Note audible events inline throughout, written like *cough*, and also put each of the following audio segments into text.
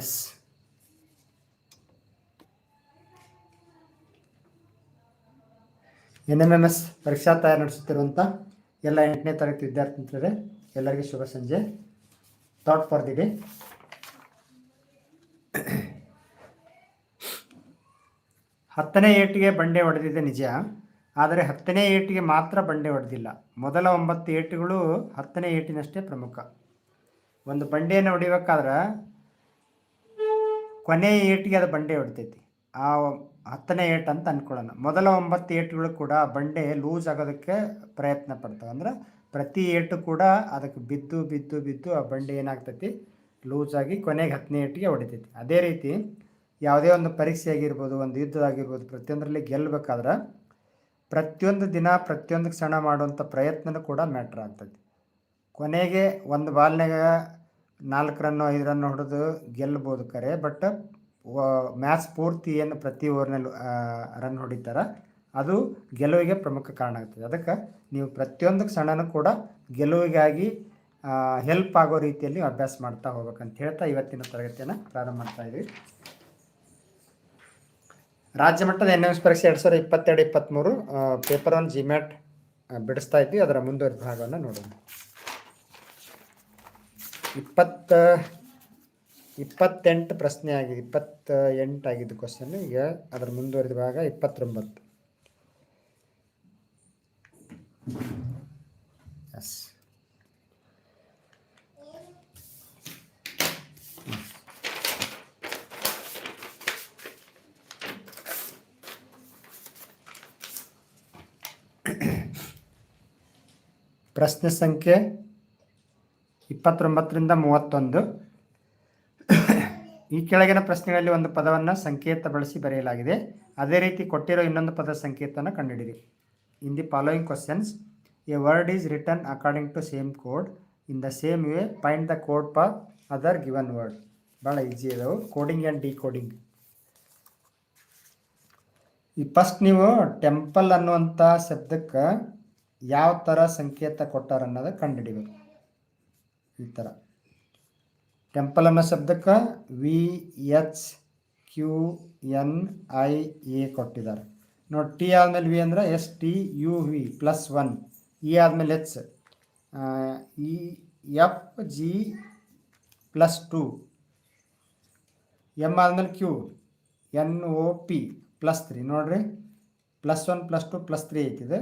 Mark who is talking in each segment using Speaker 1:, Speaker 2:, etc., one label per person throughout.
Speaker 1: S N M M S ಪರೀಕ್ಷಾ ತಯಾರಿ ನಡೆಸುತ್ತಿರುವಂಥ ಎಲ್ಲ ಎಂಟನೇ ತರಗತಿ ವಿದ್ಯಾರ್ಥಿ ಮಿತ್ರರೇ ಎಲ್ಲರಿಗೂ ಶುಭ ಸಂಜೆ. ಥಾಟ್ ಫಾರ್ ದಿ ಡೇ ಹತ್ತನೇ ಏಟಿಗೆ ಬಂಡೆ ಹೊಡೆದಿದೆ ನಿಜ, ಆದರೆ ಹತ್ತನೇ ಏಟಿಗೆ ಮಾತ್ರ ಬಂಡೆ ಹೊಡೆದಿಲ್ಲ. ಮೊದಲ ಒಂಬತ್ತು ಏಟುಗಳು ಹತ್ತನೇ ಏಟಿನಷ್ಟೇ ಪ್ರಮುಖ. ಒಂದು ಬಂಡೆಯನ್ನು ಹೊಡಿಬೇಕಾದ್ರೆ ಕೊನೆ ಏಟಿಗೆ ಅದು ಬಂಡೆ ಹೊಡಿತೈತಿ. ಆ ಹತ್ತನೇ ಏಟ್ ಅಂತ ಅಂದ್ಕೊಳ್ಳೋಣ ಮೊದಲ ಒಂಬತ್ತು ಏಟ್ಗಳು ಕೂಡ ಬಂಡೆ ಲೂಸ್ ಆಗೋದಕ್ಕೆ ಪ್ರಯತ್ನ ಪಡ್ತವೆ. ಅಂದ್ರೆ ಪ್ರತಿ ಏಟು ಕೂಡ ಅದಕ್ಕೆ ಬಿದ್ದು ಬಿದ್ದು ಬಿದ್ದು ಆ ಬಂಡೆ ಏನಾಗ್ತೈತಿ? ಲೂಸ್ ಆಗಿ ಕೊನೆಗೆ ಹತ್ತನೇ ಏಟಿಗೆ ಹೊಡಿತೈತಿ. ಅದೇ ರೀತಿ ಯಾವುದೇ ಒಂದು ಪರೀಕ್ಷೆ ಆಗಿರ್ಬೋದು ಒಂದು ಯುದ್ಧ ಆಗಿರ್ಬೋದು ಪ್ರತಿಯೊಂದರಲ್ಲಿ ಗೆಲ್ಲಬೇಕಾದ್ರೆ ಪ್ರತಿಯೊಂದು ದಿನ ಪ್ರತಿಯೊಂದು ಕ್ಷಣ ಮಾಡುವಂಥ ಪ್ರಯತ್ನನೂ ಕೂಡ ಮ್ಯಾಟ್ರ್ ಆಗ್ತೈತಿ. ಕೊನೆಗೆ ಒಂದು ಬಾಲ್ನಾಗ ನಾಲ್ಕು ರನ್ನು ಐದು ರನ್ ಹೊಡೆದು ಗೆಲ್ಲಬೋದು ಕರೆ ಬಟ್ ಮ್ಯಾಚ್ ಪೂರ್ತಿ ಏನು ಪ್ರತಿ ಓವರ್ನಲ್ಲಿ ರನ್ ಹೊಡಿತಾರೆ, ಅದು ಗೆಲುವಿಗೆ ಪ್ರಮುಖ ಕಾರಣ ಆಗ್ತದೆ. ಅದಕ್ಕೆ ನೀವು ಪ್ರತಿಯೊಂದು ಕ್ಷಣನೂ ಕೂಡ ಗೆಲುವಿಗಾಗಿ ಹೆಲ್ಪ್ ಆಗೋ ರೀತಿಯಲ್ಲಿ ಅಭ್ಯಾಸ ಮಾಡ್ತಾ ಹೋಗ್ಬೇಕಂತ ಹೇಳ್ತಾ ಇವತ್ತಿನ ತರಗತಿಯನ್ನು ಪ್ರಾರಂಭ ಮಾಡ್ತಾ ಇದ್ದೀವಿ ರಾಜ್ಯ ಮಟ್ಟದ ಎನ್ ಎಸ್ ಪರೀಕ್ಷೆ ಎರಡು ಸಾವಿರದ ಇಪ್ಪತ್ತೆರಡು ಇಪ್ಪತ್ತ್ಮೂರು ಪೇಪರ್ ಒನ್ ಜಿಮ್ಯಾಟ್ ಬಿಡಿಸ್ತಾ ಇದ್ವಿ. ಅದರ ಮುಂದುವರಿದ ಭಾಗವನ್ನು ನೋಡೋಣ. ಇಪ್ಪತ್ತ, ಇಪ್ಪತ್ತೆಂಟು ಪ್ರಶ್ನೆ ಆಗಿದೆ ಇಪ್ಪತ್ತ ಎಂಟು ಆಗಿದ್ದು ಕ್ವಶನ್ ಈಗ ಅದರ ಮುಂದುವರಿದ ಭಾಗ ಇಪ್ಪತ್ತೊಂಬತ್ತು. ಎಸ್ ಪ್ರಶ್ನೆ ಸಂಖ್ಯೆ ಇಪ್ಪತ್ತೊಂಬತ್ತರಿಂದ ಮೂವತ್ತೊಂದು. ಈ ಕೆಳಗಿನ ಪ್ರಶ್ನೆಗಳಲ್ಲಿ ಒಂದು ಪದವನ್ನು ಸಂಕೇತ ಬಳಸಿ ಬರೆಯಲಾಗಿದೆ. ಅದೇ ರೀತಿ ಕೊಟ್ಟಿರೋ ಇನ್ನೊಂದು ಪದ ಸಂಕೇತವನ್ನು ಕಂಡುಹಿಡಿರಿ in the following questions a word is return according to same code in the same way find the code for other given word ಭಾಳ ಈಸಿ ಇದಾವೆ ಕೋಡಿಂಗ್ ಆ್ಯಂಡ್ ಡಿ ಕೋಡಿಂಗ್ ಈ ಫಸ್ಟ್ ನೀವು ಟೆಂಪಲ್ ಅನ್ನುವಂಥ ಶಬ್ದಕ್ಕೆ ಯಾವ ಥರ ಸಂಕೇತ ಕೊಟ್ಟಾರ ಅನ್ನೋದು ಕಂಡುಹಿಡಿಬೇಕು. ಈ ಥರ ಟೆಂಪಲ್ ಅನ್ನೋ ಶಬ್ದಕ್ಕೆ V H Q N I A ಕೊಟ್ಟಿದ್ದಾರೆ. ನೋಡಿ ಟಿ ಆದಮೇಲೆ ವಿ ಅಂದರೆ S T U V plus one E ಆದಮೇಲೆ H E F G plus two M ಆದಮೇಲೆ Q N O P plus three ನೋಡಿರಿ plus one plus two plus three ಐತಿದೆ.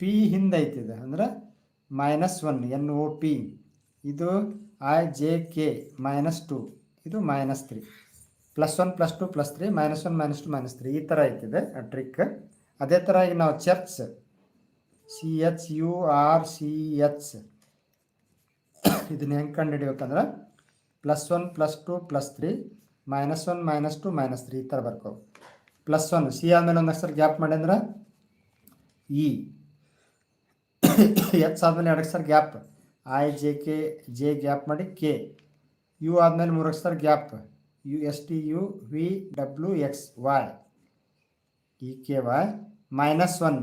Speaker 1: P ಹಿಂದೆ ಐತಿದೆ ಅಂದ್ರೆ minus one N O P ಇದು I J K minus two ಇದು minus three plus one plus two plus three minus one minus two minus three ಈ ಥರ ಐತಿದೆ trick ಅದೇ ಥರ ಈಗ ನಾವು church C H U R C H ಇದನ್ನ ಹೆಂಗೆ ಕಂಡು ಹಿಡಿಬೇಕಂದ್ರೆ plus one plus two plus three minus one minus two minus three ಈ ಥರ ಬರ್ಕೋ. ಪ್ಲಸ್ ಒನ್ ಸಿ ಆದಮೇಲೆ ಒಂದು ಅಕ್ಷರ ಗ್ಯಾಪ್ ಮಾಡಿ ಅಂದ್ರೆ *coughs* ಇ ಎಚ್ ಆದಮೇಲೆ ಎರಡು ಅಕ್ಷರ gap. I J K J gap ಮಾಡಿ ಕೆ ಯು ಆದಮೇಲೆ ಮೂರು ಅಕ್ಷರ gap. U S T U V W X Y E K Y minus one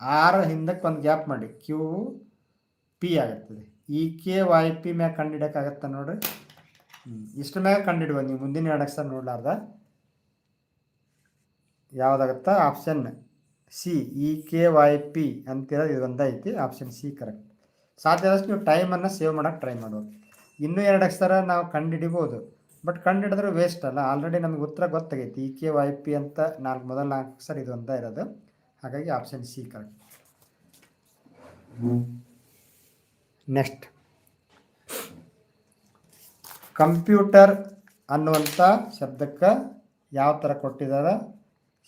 Speaker 1: R ಹಿಂದಕ್ಕೆ ಒಂದು ಗ್ಯಾಪ್ ಮಾಡಿ. ಕ್ಯೂ ಪಿ ಆಗುತ್ತದೆ. ಇ ಕೆ ವೈ ಪಿ ಮ್ಯಾಗ ಕಂಡಿಡೋಕ್ಕಾಗತ್ತೆ ನೋಡ್ರಿ? ಇಷ್ಟು ಮ್ಯಾಗ ಕಂಡಿಡುವ ನೀವು ಮುಂದಿನ ಎರಡು ಅಕ್ಷರ ನೋಡ್ಲಾರ್ದ. ಯಾವುದಾಗತ್ತಾ? Option C E K Y P ಅಂತಿರೋದು ಇದೊಂದು ಐತಿ ಆಪ್ಷನ್ ಸಿ ಕರೆಕ್ಟ್ ಸಾಧ್ಯ ಆದಷ್ಟು ನೀವು ಟೈಮನ್ನು ಸೇವ್ ಮಾಡೋಕೆ ಟ್ರೈ ಮಾಡ್ಬೋದು ಇನ್ನೂ ಎರಡು ಅಕ್ಷರ ನಾವು ಕಂಡುಹಿಡಿಬೋದು. ಬಟ್ ಕಂಡುಹಿಡಿದ್ರೆ ವೇಸ್ಟ್ ಅಲ್ಲ. ಆಲ್ರೆಡಿ ನಮಗೆ ಉತ್ತರ ಗೊತ್ತಾಗೈತಿ. ಇ ಕೆ ವೈ ಪಿ ಅಂತ ನಾಲ್ಕು, ಮೊದಲ ನಾಲ್ಕು ಅಕ್ಷರ ಇದು ಅಂತ ಇರೋದು. ಹಾಗಾಗಿ option C correct next computer ಅನ್ನುವಂಥ ಶಬ್ದಕ್ಕೆ ಯಾವ ಥರ ಕೊಟ್ಟಿದ್ದಾರೆ?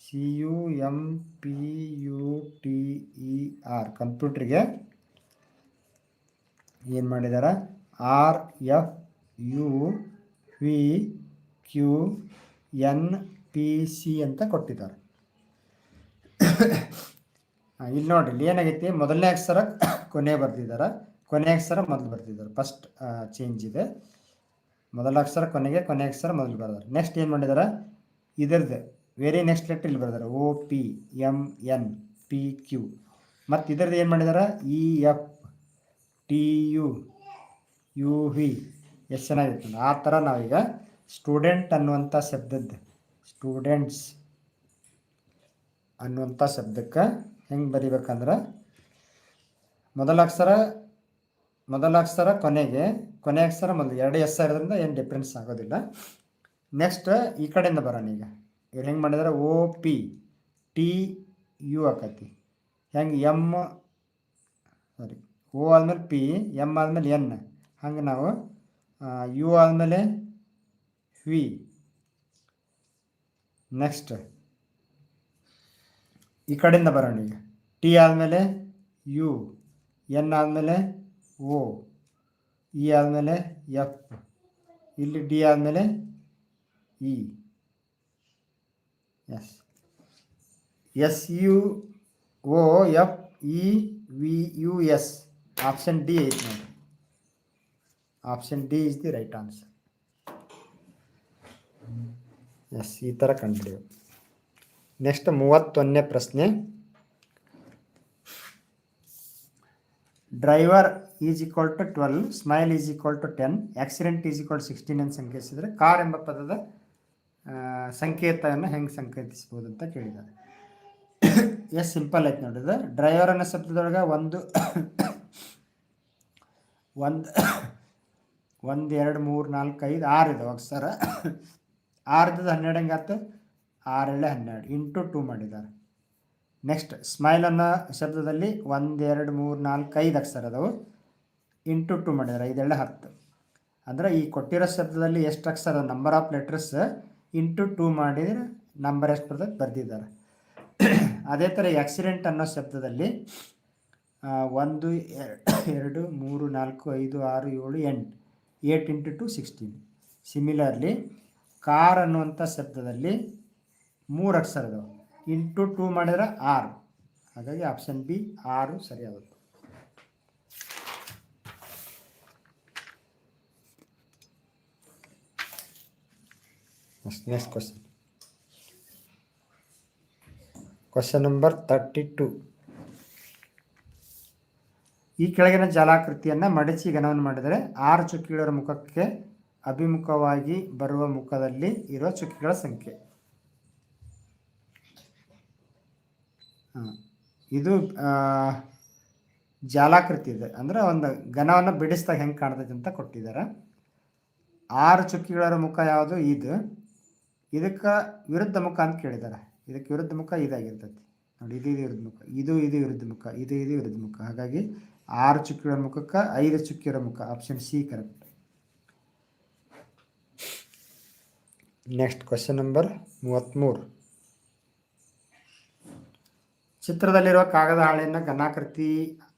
Speaker 1: C U M P U T E R ಕಂಪ್ಯೂಟ್ರಿಗೆ ಏನು ಮಾಡಿದ್ದಾರೆ R F U V Q N P C ಅಂತ ಕೊಟ್ಟಿದ್ದಾರೆ. ಇಲ್ಲಿ ನೋಡ್ರಿ ಇಲ್ಲಿ ಏನಾಗೈತಿ? ಮೊದಲನೇ ಅಕ್ಷರ ಕೊನೆ ಬರ್ತಿದ್ದಾರೆ ಕೊನೆ ಅಕ್ಷರ ಮೊದಲು ಬರ್ತಿದ್ದಾರೆ ಫಸ್ಟ್ ಚೇಂಜ್ ಇದೆ. ಮೊದಲ ಅಕ್ಷರ ಕೊನೆಗೆ, ಕೊನೆ ಅಕ್ಷರ ಮೊದಲು ಬರ್ದಾರೆ ನೆಕ್ಸ್ಟ್ ಏನು ಮಾಡಿದ್ದಾರೆ ಇದರದ್ದು ವೆರಿ ನೆಕ್ಸ್ಟ್ ಲೆಟ್ರ್ ಇಲ್ಲಿ ಬರ್ದಾರೆ O P M N P Q ಮತ್ತು ಇದರದ್ದು ಏನು ಮಾಡಿದ್ದಾರೆ E F T U U V ಎಷ್ಟು ಚೆನ್ನಾಗಿತ್ತು. ಆ ಥರ ನಾವೀಗ ಸ್ಟೂಡೆಂಟ್ ಅನ್ನುವಂಥ ಶಬ್ದದ್ದು, ಸ್ಟೂಡೆಂಟ್ಸ್ ಅನ್ನುವಂಥ ಶಬ್ದಕ್ಕೆ ಹೆಂಗೆ ಬರಿಬೇಕಂದ್ರೆ ಮೊದಲ ಅಕ್ಷರ ಮೊದಲ ಅಕ್ಷರ ಕೊನೆಗೆ, ಕೊನೆ ಅಕ್ಷರ ಮೊದಲು ಎರಡು ಎಸ್ ಇರೋದ್ರಿಂದ ಏನು ಡಿಫ್ರೆನ್ಸ್ ಆಗೋದಿಲ್ಲ. ನೆಕ್ಸ್ಟ್ ಈ ಕಡೆಯಿಂದ ಬರೋಣ ಈಗ. ಇವ್ರು ಹೆಂಗೆ ಮಾಡಿದ್ರೆ? ಒ ಪಿ, ಟಿ ಯು ಆಕತಿ. ಹೆಂಗೆ? ಎಂ ಸಾರಿ ಓ ಆದಮೇಲೆ ಪಿ ಎಂ ಆದಮೇಲೆ ಎನ್. ಹಂಗೆ ನಾವು ಯು ಆದಮೇಲೆ ವಿ. ನೆಕ್ಸ್ಟ್. ಈ ಕಡೆಯಿಂದ ಬರೋಣ ಈಗ. ಟಿ ಆದಮೇಲೆ ಯು, ಎನ್ ಆದಮೇಲೆ ಓ, ಇ ಆದಮೇಲೆ ಎಫ್. ಇಲ್ಲಿ ಡಿ ಆದಮೇಲೆ E. S. S U, O, F, E, V, U, S. Option D ಐತೆ ನೋಡಿ option D is the right answer yes ಈ ಥರ ಕಂಡುಹಿಡಿಯು ನೆಕ್ಸ್ಟ್ ಮೂವತ್ತೊಂದನೇ ಪ್ರಶ್ನೆ. Driver is equal to twelve smile is equal to ten accident is equal sixteen ಅಂತ ಸಂಕೇತಿಸಿದರೆ car ಎಂಬ ಪದದ ಸಂಕೇತವನ್ನು ಹೆಂಗೆ ಸಂಕೇತಿಸ್ಬೋದು ಅಂತ ಕೇಳಿದ್ದಾರೆ. ಎಸ್ ಸಿಂಪಲ್ ಐತೆ ನೋಡಿದ್ರೆ ಡ್ರೈವರ್ ಅನ್ನೋ ಶಬ್ದದೊಳಗೆ ಒಂದು ಒಂದು ಒಂದು, ಎರಡು, ಮೂರು, ನಾಲ್ಕು, ಐದು, ಆರು ಇದಾವೆ ಸರ್ ಆರ್ದದ ಹನ್ನೆರಡು ಹೆಂಗಾತು ಆರೇಳೆ ಹನ್ನೆರಡು ಇಂಟು ಟೂ ಮಾಡಿದ್ದಾರೆ ನೆಕ್ಸ್ಟ್ ಸ್ಮೈಲ್ ಅನ್ನೋ ಶಬ್ದದಲ್ಲಿ ಒಂದು, ಎರಡು, ಮೂರು, ನಾಲ್ಕು, ಐದು ಅಕ್ಷರ ಅದಾವು. ಇಂಟು ಟು ಮಾಡಿದ್ದಾರೆ ಐದೇಳೆ ಹತ್ತು. ಅಂದರೆ ಈ ಕೊಟ್ಟಿರೋ ಶಬ್ದದಲ್ಲಿ ಎಷ್ಟು ಅಕ್ಷರ? Number of letters into two ಮಾಡಿದರೆ ನಂಬರ್ ಎಷ್ಟು ಬರ್ತದೆ? ಬರೆದಿದ್ದಾರೆ. ಅದೇ ಥರ ಆಕ್ಸಿಡೆಂಟ್ ಅನ್ನೋ ಶಬ್ದದಲ್ಲಿ ಒಂದು, ಎರ- ಎರಡು, ಮೂರು, ನಾಲ್ಕು, ಐದು, ಆರು, ಏಳು, ಎಂಟು, eight into two sixteen. Similarly car ಅನ್ನುವಂಥ ಶಬ್ದದಲ್ಲಿ ಮೂರು ಅಕ್ಷರದವು ಇಂಟು ಟೂ ಮಾಡಿದ್ರೆ ಆರು. ಹಾಗಾಗಿ ಆಪ್ಷನ್ ಬಿ ಆರು ಸರಿಯಾಗುತ್ತೆ. Next question question number thirty two ಈ ಕೆಳಗಿನ ಜಲಾಕೃತಿಯನ್ನು ಮಡಚಿ ಘನವನ್ನು ಮಾಡಿದರೆ ಆರು ಚುಕ್ಕಿಗಳ ಮುಖಕ್ಕೆ ಅಭಿಮುಖವಾಗಿ ಬರುವ ಮುಖದಲ್ಲಿ ಇರುವ ಚುಕ್ಕಿಗಳ ಸಂಖ್ಯೆ. ಇದು ಜಾಲಾಕೃತಿ ಇದೆ. ಅಂದರೆ ಒಂದು ಘನವನ್ನು ಬಿಡಿಸಿದಾಗ ಹೆಂಗೆ ಕಾಣ್ತೈತೆ ಅಂತ ಕೊಟ್ಟಿದ್ದಾರೆ. ಆರು ಚುಕ್ಕಿಗಳ ಮುಖ ಯಾವುದು? ಇದು. ಇದಕ್ಕೆ ವಿರುದ್ಧ ಮುಖ ಅಂತ ಕೇಳಿದ್ದಾರೆ. ಇದಕ್ಕೆ ವಿರುದ್ಧ ಮುಖ ಇದಾಗಿರ್ತೈತಿ. ನೋಡಿ, ಇದು ಇದು ವಿರುದ್ಧ ಮುಖ. ಇದು ಇದು ವಿರುದ್ಧ ಮುಖ. ಇದು ಇದು ವಿರುದ್ಧ ಮುಖ. ಹಾಗಾಗಿ ಆರು ಚುಕ್ಕಿಗಳ ಮುಖಕ್ಕೆ ಐದು ಚುಕ್ಕಿರೋ ಮುಖ option C correct next question number ಮೂವತ್ತ್ಮೂರು. ಚಿತ್ರದಲ್ಲಿರುವ ಕಾಗದ ಹಾಳೆಯನ್ನು ಘನಾಕೃತಿ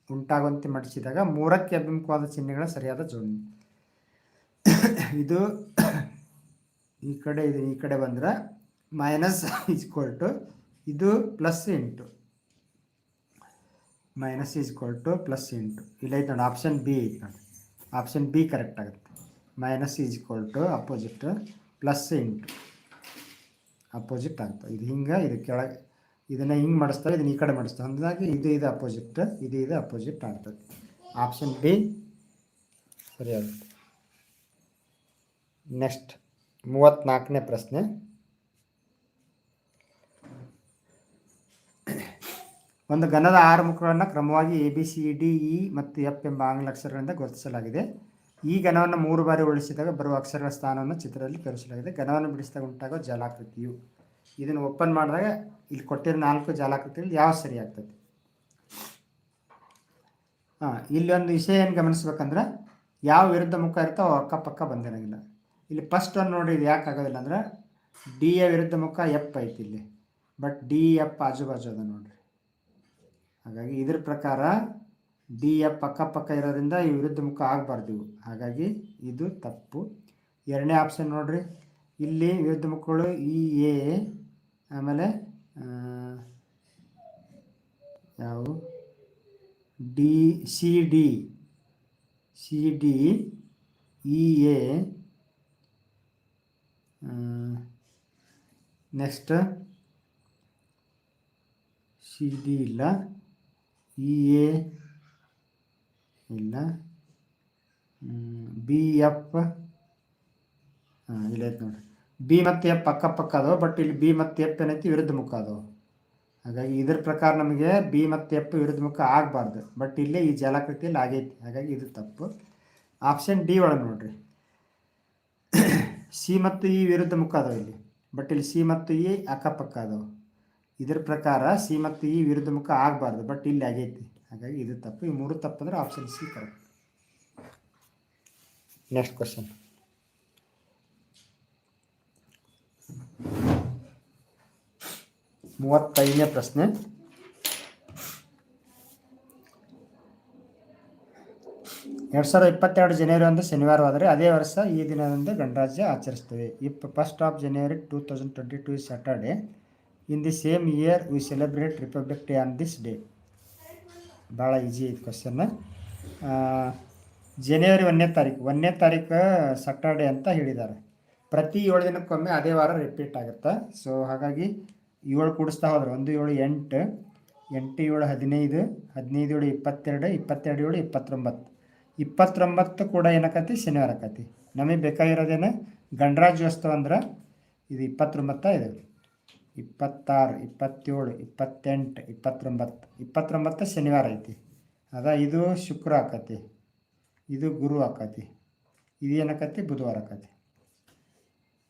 Speaker 1: ಉಂಟಾಗುವಂತೆ ಮಡಿಸಿದಾಗ ಮೂರಕ್ಕೆ ಅಭಿಮುಖವಾದ ಚಿಹ್ನೆಗಳ ಸರಿಯಾದ ಜೋಡಣೆ ಇದು ಈ ಕಡೆ ಇದು ಈ ಕಡೆ ಬಂದರೆ ಮೈನಸ್ ಈಕ್ವಲ್ ಟು ಇದು plus into minus equal to plus into ಇಲ್ಲ ಐತೆ ನೋಡಿ ಆಪ್ಷನ್ ಬಿ ಐತೆ ನೋಡಿ. ಆಪ್ಷನ್ ಬಿ ಕರೆಕ್ಟ್ ಆಗುತ್ತೆ. Minus is equal to opposite plus into opposite ಆಗ್ತದೆ. ಇದು ಹಿಂಗೆ, ಇದು ಕೆಳಗೆ, ಇದನ್ನು ಹಿಂಗೆ ಮಾಡಿಸ್ತಾರೆ, ಇದನ್ನ ಈ ಕಡೆ ಮಾಡಿಸ್ತಾರೆ. ಹಾಗಾಗಿ ಇದು ಇದು ಅಪೋಸಿಟ್ ಇದು ಇದು ಅಪೋಸಿಟ್ ಆಗ್ತದೆ. ಆಪ್ಷನ್ ಬಿ ಸರಿಯಾಗುತ್ತೆ. ನೆಕ್ಸ್ಟ್ ಮೂವತ್ತ್ನಾಲ್ಕನೇ ಪ್ರಶ್ನೆ. ಒಂದು ಘನದ ಆರು ಮುಖಗಳನ್ನು ಕ್ರಮವಾಗಿ A B C D E ಮತ್ತು ಎಫ್ ಎಂಬ ಆಂಗ್ಲ ಅಕ್ಷರಗಳಿಂದ ಗುರುತಿಸಲಾಗಿದೆ. ಈ ಘನವನ್ನು ಮೂರು ಬಾರಿ ಉಳಿಸಿದಾಗ ಬರುವ ಅಕ್ಷರಗಳ ಸ್ಥಾನವನ್ನು ಚಿತ್ರದಲ್ಲಿ ತೋರಿಸಲಾಗಿದೆ. ಘನವನ್ನು ಬಿಡಿಸಿದಾಗ ಉಂಟಾಗುವ ಜಲಾಕೃತಿಯು. ಇದನ್ನು ಓಪನ್ ಮಾಡಿದಾಗ ಇಲ್ಲಿ ಕೊಟ್ಟಿರೋ ನಾಲ್ಕು ಜಲಾಕೃತಿಗಳು ಯಾವ ಸರಿ ಆಗ್ತದೆ? ಹಾಂ, ಇಲ್ಲಿ ಒಂದು ವಿಷಯ ಏನು ಗಮನಿಸ್ಬೇಕಂದ್ರೆ ಯಾವ ವಿರುದ್ಧ ಮುಖ ಇರ್ತೋ ಅಕ್ಕಪಕ್ಕ ಬಂದಿರೋಂಗಿಲ್ಲ. ಇಲ್ಲಿ ಫಸ್ಟ್ ಒಂದು ನೋಡಿ ಇದು ಯಾಕೆ ಆಗೋದಿಲ್ಲ ಅಂದ್ರೆ ಡಿ ಯ ವಿರುದ್ಧ ಮುಖ ಎಪ್ ಐತಿ ಇಲ್ಲಿ. ಬಟ್ ಡಿ ಎಪ್ ಆಜು ಬಾಜು ಅದ ನೋಡ್ರಿ. ಹಾಗಾಗಿ ಇದ್ರ ಪ್ರಕಾರ ಡಿ ಎ ಪಕ್ಕ ಇರೋದ್ರಿಂದ ಈ ವಿರುದ್ಧ ಮುಖ ಆಗಬಾರ್ದು. ಹಾಗಾಗಿ ಇದು ತಪ್ಪು. ಎರಡನೇ ಆಪ್ಷನ್ ನೋಡ್ರಿ. ಇಲ್ಲಿ ವಿರುದ್ಧ ಮುಖಗಳು ಇ ಎ ಆಮೇಲೆ ಯಾವು? D C D C D E A next C D ಇಲ್ಲ. ಇ ಎ, ಇಲ್ಲ. B, F. ಹಾಂ ಇಲ್ಲೈತೆ ನೋಡಿರಿ. ಬಿ ಮತ್ತು ಎಫ್ ಪಕ್ಕ ಪಕ್ಕ ಅದಾವೆ ಬಟ್ ಇಲ್ಲಿ ಬಿ ಮತ್ತು ಎಫ್ ಏನೈತಿ, ವಿರುದ್ಧ ಮುಖ ಅದಾವೆ. ಹಾಗಾಗಿ ಇದ್ರ ಪ್ರಕಾರ ನಮಗೆ ಬಿ ಮತ್ತು ಎಫ್ ವಿರುದ್ಧ ಮುಖ ಆಗಬಾರ್ದು. ಬಟ್ ಇಲ್ಲೇ ಈ ಜಲಾಕೃತಿಯಲ್ಲಿ ಆಗೈತಿ. ಹಾಗಾಗಿ ಇದು ತಪ್ಪು. ಆಪ್ಷನ್ ಡಿ ಒಳಗೆ ನೋಡ್ರಿ. *coughs* ಸಿ ಮತ್ತು ಇ ವಿರುದ್ಧ ಮುಖ ಅದಾವೆ ಇಲ್ಲಿ. ಬಟ್ ಇಲ್ಲಿ ಸಿ ಮತ್ತು ಇ ಅಕ್ಕಪಕ್ಕ ಅದಾವೆ. ಇದ್ರ ಪ್ರಕಾರ ಸಿ ಮತ್ತು ಈ ವಿರುದ್ಧ ಮುಖ ಆಗಬಾರ್ದು ಬಟ್ ಇಲ್ಲಿ ಆಗೈತಿ. ಹಾಗಾಗಿ ಇದು ತಪ್ಪು. ಈ ಮೂರು ತಪ್ಪು ಅಂದ್ರೆ option C correct next question ಮೂವತ್ತೈದನೇ ಪ್ರಶ್ನೆ. ಎರಡು ಸಾವಿರದ ಇಪ್ಪತ್ತೆರಡು ಜನವರಿ ಒಂದು ಶನಿವಾರವಾದರೆ ಅದೇ ವರ್ಷ ಈ ದಿನದಂದು ಗಣರಾಜ್ಯ ಆಚರಿಸ್ತೇವೆ ಇಪ್ಪ first of January two thousand twenty two is Saturday in the same year we celebrate Republic Day on this day ಭಾಳ ಈಜಿ ಐತಿ ಕ್ವಶನ್ ಜನವರಿ ಒಂದನೇ ತಾರೀಕು. ಒಂದನೇ ತಾರೀಕು ಸಟರ್ಡೇ ಅಂತ ಹೇಳಿದ್ದಾರೆ. ಪ್ರತಿ ಏಳು ದಿನಕ್ಕೊಮ್ಮೆ ಅದೇ ವಾರ ರಿಪೀಟ್ ಆಗುತ್ತೆ. ಸೊ ಹಾಗಾಗಿ ಏಳು ಕೂಡಿಸ್ತಾ ಹೋದ್ರೆ ಒಂದು ಏಳು ಎಂಟು ಎಂಟು ಏಳು ಹದಿನೈದು ಹದಿನೈದು ಏಳು ಇಪ್ಪತ್ತೆರಡು ಇಪ್ಪತ್ತೆರಡು ಏಳು ಇಪ್ಪತ್ತೊಂಬತ್ತು. ಇಪ್ಪತ್ತೊಂಬತ್ತು ಕೂಡ ಏನಕತಿ? ಶನಿವಾರ ಆಕತಿ. ನಮಗೆ ಬೇಕಾಗಿರೋದೇನು? ಗಣರಾಜ್ಯೋತ್ಸವ ಅಂದ್ರೆ ಇದು ಇಪ್ಪತ್ತೊಂಬತ್ತ ಇದು ಇಪ್ಪತ್ತಾರು, ಇಪ್ಪತ್ತೇಳು, ಇಪ್ಪತ್ತೆಂಟು, ಇಪ್ಪತ್ತೊಂಬತ್ತು. ಇಪ್ಪತ್ತೊಂಬತ್ತು ಶನಿವಾರ ಐತಿ. ಅದ ಇದು ಶುಕ್ರ ಆಕತಿ. ಇದು ಗುರು ಆಕತಿ. ಇದು ಏನಕತಿ? ಬುಧವಾರ ಆಕತಿ.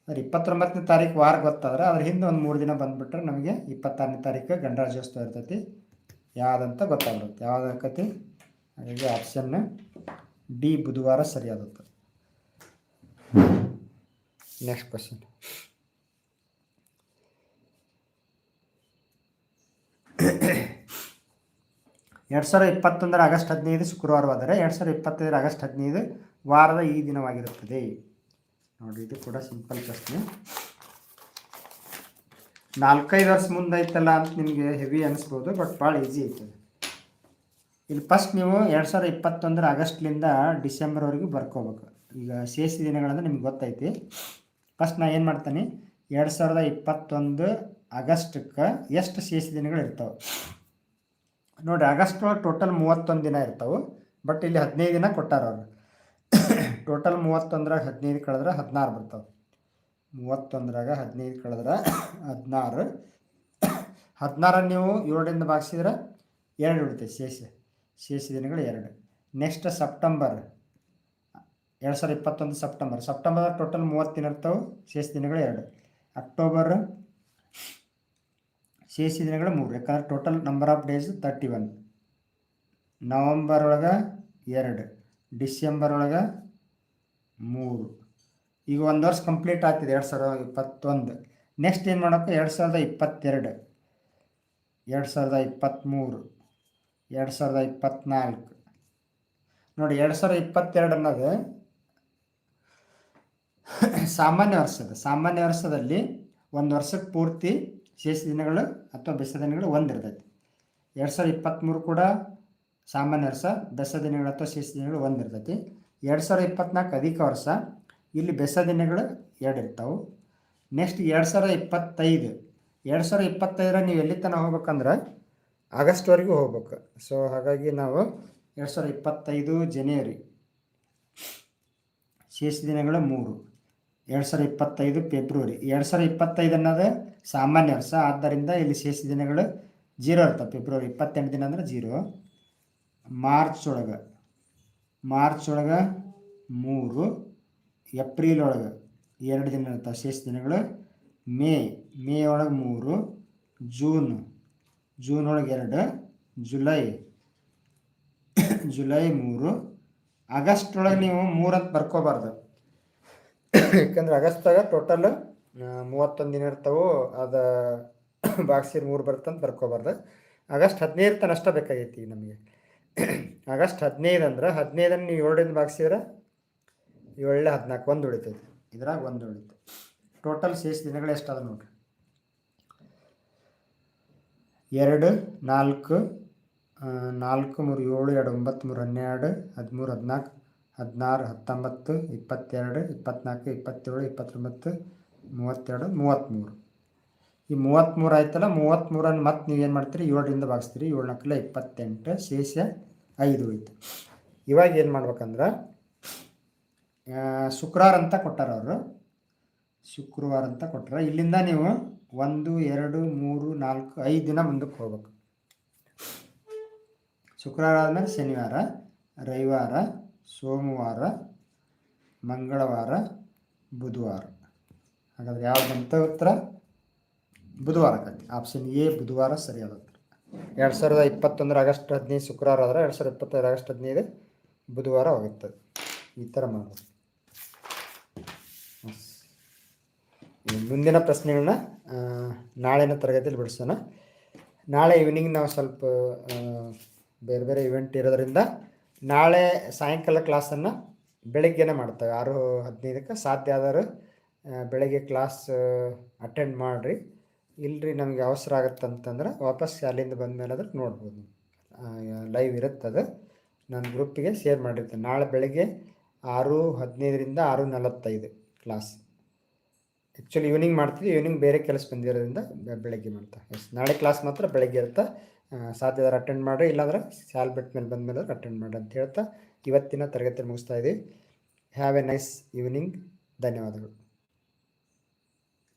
Speaker 1: ಅದ್ರ ಇಪ್ಪತ್ತೊಂಬತ್ತನೇ ತಾರೀಕು ವಾರ ಗೊತ್ತಾದ್ರೆ ಅದ್ರ ಹಿಂದೆ ಒಂದು ಮೂರು ದಿನ ಬಂದುಬಿಟ್ರೆ ನಮಗೆ ಇಪ್ಪತ್ತಾರನೇ ತಾರೀಕು ಗಣರಾಜ್ಯೋತ್ಸವ ಇರ್ತೈತಿ. ಯಾವುದಂತ ಗೊತ್ತಾಗ್ಬಿಡುತ್ತೆ. ಯಾವ್ದು ಆಕತಿ? ಹಾಗಾಗಿ ಆಪ್ಷನ್ ಡಿ ಬುಧವಾರ ಸರಿಯಾದ ನೆಕ್ಸ್ಟ್ ಕ್ವಶನ್ *coughs* ಎರಡು ಸಾವಿರದ ಇಪ್ಪತ್ತೊಂದರ ಆಗಸ್ಟ್ ಹದಿನೈದು ಶುಕ್ರವಾರವಾದರೆ ಎರಡು ಸಾವಿರದ ಇಪ್ಪತ್ತೈದರ ಆಗಸ್ಟ್ ಹದಿನೈದು ವಾರದ ಈ ದಿನವಾಗಿರುತ್ತದೆ. ನೋಡಿ, ಇದು ಕೂಡ ಸಿಂಪಲ್ ಪ್ರಶ್ನೆ. ನಾಲ್ಕೈದು ವರ್ಷ ಮುಂದೆ ಐತಲ್ಲ ಅಂತ ನಿಮಗೆ ಹೆವಿ ಅನಿಸ್ಬೋದು ಬಟ್ ಭಾಳ ಈಸಿ ಐತೆ ಇಲ್ಲಿ ಫಸ್ಟ್ ನೀವು ಎರಡು ಸಾವಿರದ ಇಪ್ಪತ್ತೊಂದರ ಆಗಸ್ಟ್ಲಿಂದ ಡಿಸೆಂಬರ್ವರೆಗೂ ಬರ್ಕೋಬೇಕು. ಈಗ ಶೇಷ ದಿನಗಳಂದ್ರೆ ನಿಮ್ಗೆ ಗೊತ್ತೈತಿ. ಫಸ್ಟ್ ನಾ ಏನು ಮಾಡ್ತೀನಿ, ಎರಡು ಸಾವಿರದ ಇಪ್ಪತ್ತೊಂದು ಆಗಸ್ಟಕ್ಕೆ ಎಷ್ಟು ಶೇಷ ದಿನಗಳು ಇರ್ತಾವೆ? ನೋಡಿ ಆಗಸ್ಟ್ ಒಳಗೆ ಟೋಟಲ್ ಮೂವತ್ತೊಂದು ದಿನ ಇರ್ತಾವೆ ಬಟ್ ಇಲ್ಲಿ ಹದಿನೈದು ದಿನ ಕೊಟ್ಟಾರ ಅವ್ರು. ಟೋಟಲ್ ಮೂವತ್ತೊಂದ್ರಾಗ ಹದಿನೈದು ಕಳೆದ್ರೆ ಹದಿನಾರು ಬರ್ತಾವೆ. ಮೂವತ್ತೊಂದರಾಗ ಹದಿನೈದು ಕಳೆದ್ರೆ ಹದಿನಾರು. ಹದಿನಾರ ನೀವು ಏಳರಿಂದ ಭಾಗಿಸಿದ್ರೆ ಎರಡು ಉಳಿತೈತೆ ಶೇಷ. ಶೇಷ ದಿನಗಳು ಎರಡು. ನೆಕ್ಸ್ಟ್ ಸೆಪ್ಟೆಂಬರ್ ಎರಡು ಸಾವಿರದ ಇಪ್ಪತ್ತೊಂದು ಸೆಪ್ಟೆಂಬರ್ ಸೆಪ್ಟೆಂಬರ್ ಟೋಟಲ್ ಮೂವತ್ತು ದಿನ ಇರ್ತಾವೆ, ಶೇಷ ದಿನಗಳು ಎರಡು. ಅಕ್ಟೋಬರ್ ಶೇಷ ದಿನಗಳು ಮೂರು. ಯಾಕಂದ್ರೆ total number of days thirty one November ಒಳಗೆ ಎರಡು. ಡಿಸೆಂಬರ್ ಒಳಗೆ ಮೂರು. ಈಗ ಒಂದು ವರ್ಷ ಕಂಪ್ಲೀಟ್ ಆಗ್ತಿದೆ, ಎರಡು ಸಾವಿರದ ಇಪ್ಪತ್ತೊಂದು. ನೆಕ್ಸ್ಟ್ ಏನು ಮಾಡೋಕ್ಕೆ ಎರಡು ಸಾವಿರದ ಇಪ್ಪತ್ತೆರಡು. ಎರಡು ಸಾವಿರದ ಇಪ್ಪತ್ತ್ಮೂರು ಎರಡು ಸಾವಿರದ ಇಪ್ಪತ್ತ್ನಾಲ್ಕು ನೋಡಿ, ಎರಡು ಸಾವಿರದ ಇಪ್ಪತ್ತೆರಡು ಅನ್ನೋದು ಸಾಮಾನ್ಯ ವರ್ಷದ. ಸಾಮಾನ್ಯ ವರ್ಷದಲ್ಲಿ ಒಂದು ವರ್ಷಕ್ಕೆ ಪೂರ್ತಿ ಶೇಷ ದಿನಗಳು ಅಥವಾ ಬೆಸ ದಿನಗಳು ಒಂದಿರ್ತೈತಿ ಎರಡು ಸಾವಿರದ ಇಪ್ಪತ್ತ್ಮೂರು ಕೂಡ ಸಾಮಾನ್ಯ ವರ್ಷ ಬೆಸ ದಿನಗಳು ಅಥವಾ ಶೇಷ ದಿನಗಳು ಒಂದಿರ್ತೈತಿ ಎರಡು ಸಾವಿರದ ಇಪ್ಪತ್ನಾಲ್ಕು ಅಧಿಕ ವರ್ಷ ಇಲ್ಲಿ ಬೆಸ ದಿನಗಳು ಎರಡು ಇರ್ತಾವೆ. ನೆಕ್ಸ್ಟ್ ಎರಡು ಸಾವಿರದ ಇಪ್ಪತ್ತೈದು, ಎರಡು ಸಾವಿರದ ಇಪ್ಪತ್ತೈದರ ನೀವು ಎಲ್ಲಿ ತನಕ ಹೋಗ್ಬೇಕಂದ್ರೆ ಆಗಸ್ಟ್ವರೆಗೂ ಹೋಗ್ಬೇಕು. ಸೊ ಹಾಗಾಗಿ ನಾವು ಎರಡು ಸಾವಿರದ ಇಪ್ಪತ್ತೈದು ಜನವರಿ ಶೇಷ ದಿನಗಳು ಮೂರು, ಎರಡು ಸಾವಿರದ ಇಪ್ಪತ್ತೈದು ಫೆಬ್ರವರಿ ಎರಡು ಸಾವಿರದ ಇಪ್ಪತ್ತೈದು ಅನ್ನೋದು ಸಾಮಾನ್ಯ ವರ್ಷ. ಆದ್ದರಿಂದ ಇಲ್ಲಿ ಶೇಷ ದಿನಗಳು ಜೀರೋ ಇರ್ತವೆ ಫೆಬ್ರವರಿ ಇಪ್ಪತ್ತೆಂಟು ದಿನ ಅಂದ್ರೆ ಜೀರೋ. ಮಾರ್ಚ್ ಒಳಗೆ ಮಾರ್ಚ್ ಒಳಗೆ ಮೂರು ಏಪ್ರಿಲ್ ಒಳಗೆ ಎರಡು ದಿನ ಇರ್ತವೆ ಶೇಷ ದಿನಗಳು. ಮೇ ಮೇ ಒಳಗೆ ಮೂರು, ಜೂನ್ ಜೂನ್ ಒಳಗೆ ಎರಡು, ಜುಲೈ ಜುಲೈ ಮೂರು. ಆಗಸ್ಟ್ ಒಳಗೆ ನೀವು ಮೂರಂತ ಬರ್ಕೋಬಾರ್ದು. ಯಾಕಂದ್ರೆ ಆಗಸ್ಟ್ದಾಗ ಟೋಟಲ್ ಮೂವತ್ತೊಂದು ದಿನ ಇರ್ತಾವೆ, ಅದು *coughs* ಬಾಕ್ಸಿರ್ ಮೂರು ಬರ್ತಂತ ಬರ್ಕೋಬಾರ್ದು. ಆಗಸ್ಟ್ ಹದಿನೈದು ತನಕ ಅಷ್ಟೇ ಬೇಕಾಗೈತಿ ನಮಗೆ. *coughs* ಆಗಸ್ಟ್ ಹದಿನೈದು ಅಂದ್ರೆ ಹದಿನೈದನ್ನು ನೀವು ಏಳರಿಂದ ಬಾಕ್ಸಿದ್ರೆ ಏಳು ಹದಿನಾಲ್ಕು, ಒಂದು ಉಳಿತೈತಿ. ಇದ್ರಾಗ ಒಂದು ಉಳಿತು. ಟೋಟಲ್ ಶೇಷ ದಿನಗಳು ಎಷ್ಟಾದ ನೋಡ್ರಿ? ಎರಡು, ನಾಲ್ಕು ನಾಲ್ಕು, ಮೂರು, ಏಳು, ಎರಡು, ಒಂಬತ್ತು, ಮೂರು, ಹನ್ನೆರಡು, ಹದಿಮೂರು, ಹದಿನಾಲ್ಕು, ಹದಿನಾರು, ಹತ್ತೊಂಬತ್ತು, ಇಪ್ಪತ್ತೆರಡು ಇಪ್ಪತ್ತ್ನಾಲ್ಕು ಇಪ್ಪತ್ತೇಳು, ಇಪ್ಪತ್ತೊಂಬತ್ತು ಮೂವತ್ತೆರಡು, ಮೂವತ್ತ್ಮೂರು. ಈ ಮೂವತ್ತ್ಮೂರು ಆಯ್ತಲ್ಲ, ಮೂವತ್ತ್ಮೂರನ್ನು ಮತ್ತೆ ನೀವು ಏನು ಮಾಡ್ತೀರಿ? ಏಳರಿಂದ ಭಾಗಿಸ್ತೀರಿ. ಏಳು ನಾಲ್ಕಲ್ಲ ಇಪ್ಪತ್ತೆಂಟು ಶೇಷ ಐದು ಹೋಯ್ತು. ಇವಾಗ ಏನು ಮಾಡ್ಬೇಕಂದ್ರೆ ಶುಕ್ರವಾರ ಅಂತ ಕೊಟ್ಟಾರ ಅವರು. ಶುಕ್ರವಾರ ಅಂತ ಕೊಟ್ಟರೆ ಇಲ್ಲಿಂದ ನೀವು ಒಂದು, ಎರಡು, ಮೂರು, ನಾಲ್ಕು, ಐದು ದಿನ ಮುಂದಕ್ಕೆ ಹೋಗ್ಬೇಕು. ಶುಕ್ರವಾರ ಆದಮೇಲೆ ಶನಿವಾರ, ರವಿವಾರ, ಸೋಮವಾರ, ಮಂಗಳವಾರ, ಬುಧವಾರ. ಹಾಗಾದ್ರೆ ಯಾವ್ದಂತ ಉತ್ತರ? ಬುಧವಾರ ಆಕತಿ ಆಪ್ಷನ್ ಎ ಬುಧವಾರ ಸರಿಯಾದ ಉತ್ತರ. ಎರಡು ಸಾವಿರದ ಇಪ್ಪತ್ತೊಂದರ ಆಗಸ್ಟ್ ಹದಿನೈದು ಶುಕ್ರವಾರ ಆದರೆ ಎರಡು ಸಾವಿರದ ಇಪ್ಪತ್ತೈದು ಆಗಸ್ಟ್ ಹದಿನೈದು ಬುಧವಾರ ಹೋಗುತ್ತದೆ ಈ ಥರ ಮಾಡ್ಬೋದು. ಮುಂದಿನ ಪ್ರಶ್ನೆಗಳನ್ನ ನಾಳಿನ ತರಗತಿಯಲ್ಲಿ ಬಿಡಿಸೋಣ. ನಾಳೆ ಈವ್ನಿಂಗ್ ನಾವು ಸ್ವಲ್ಪ ಬೇರೆ ಬೇರೆ ಇವೆಂಟ್ ಇರೋದರಿಂದ ನಾಳೆ ಸಾಯಂಕಾಲ ಕ್ಲಾಸನ್ನು ಬೆಳಗ್ಗೆನೇ ಮಾಡ್ತೇವೆ. ಆರು ಹದಿನೈದಕ್ಕೆ ಸಾಧ್ಯ ಆದವರು ಆ, ಬೆಳಗ್ಗೆ ಕ್ಲಾಸ್ ಅಟೆಂಡ್ ಮಾಡಿರಿ. ಇಲ್ಲರಿ ನಮಗೆ ಅವಸರ ಆಗುತ್ತೆ ಅಂತಂದ್ರೆ ವಾಪಸ್ ಶಾಲೆಯಿಂದ ಬಂದ ಮೇಲೆ ಅದಕ್ಕೆ ನೋಡ್ಬೋದು ಲೈವ್ ಇರುತ್ತದೆ. ನನ್ನ ಗ್ರೂಪಿಗೆ ಶೇರ್ ಮಾಡಿರ್ತೀನಿ. ನಾಳೆ ಬೆಳಗ್ಗೆ ಆರು ಹದಿನೈದರಿಂದ ಆರು ನಲವತ್ತೈದು ಕ್ಲಾಸ್ ಆ್ಯಕ್ಚುಲಿ ಈವ್ನಿಂಗ್ ಮಾಡ್ತೀವಿ ಈವ್ನಿಂಗ್ ಬೇರೆ ಕೆಲಸ ಬಂದಿರೋದ್ರಿಂದ ಬೆಳಗ್ಗೆ ಮಾಡ್ತಾ. ಎಸ್ ನಾಳೆ ಕ್ಲಾಸ್ ಮಾತ್ರ ಬೆಳಗ್ಗೆ ಇರುತ್ತೆ? ಆ, ಸಾಧ್ಯವಾದ್ರೆ ಅಟೆಂಡ್ ಮಾಡಿರಿ. ಇಲ್ಲಾಂದ್ರೆ ಶಾಲೆ ಬಿಟ್ಟ ಮೇಲೆ ಬಂದ ಮೇಲೆ ಅಟೆಂಡ್ ಮಾಡಿ ಅಂತ ಹೇಳ್ತಾ ಇವತ್ತಿನ ತರಗತಿ ಮುಗಿಸ್ತಾ ಇದ್ದೀವಿ. ಹ್ಯಾವ್ ಎ ನೈಸ್ ಈವ್ನಿಂಗ್ ಧನ್ಯವಾದಗಳು.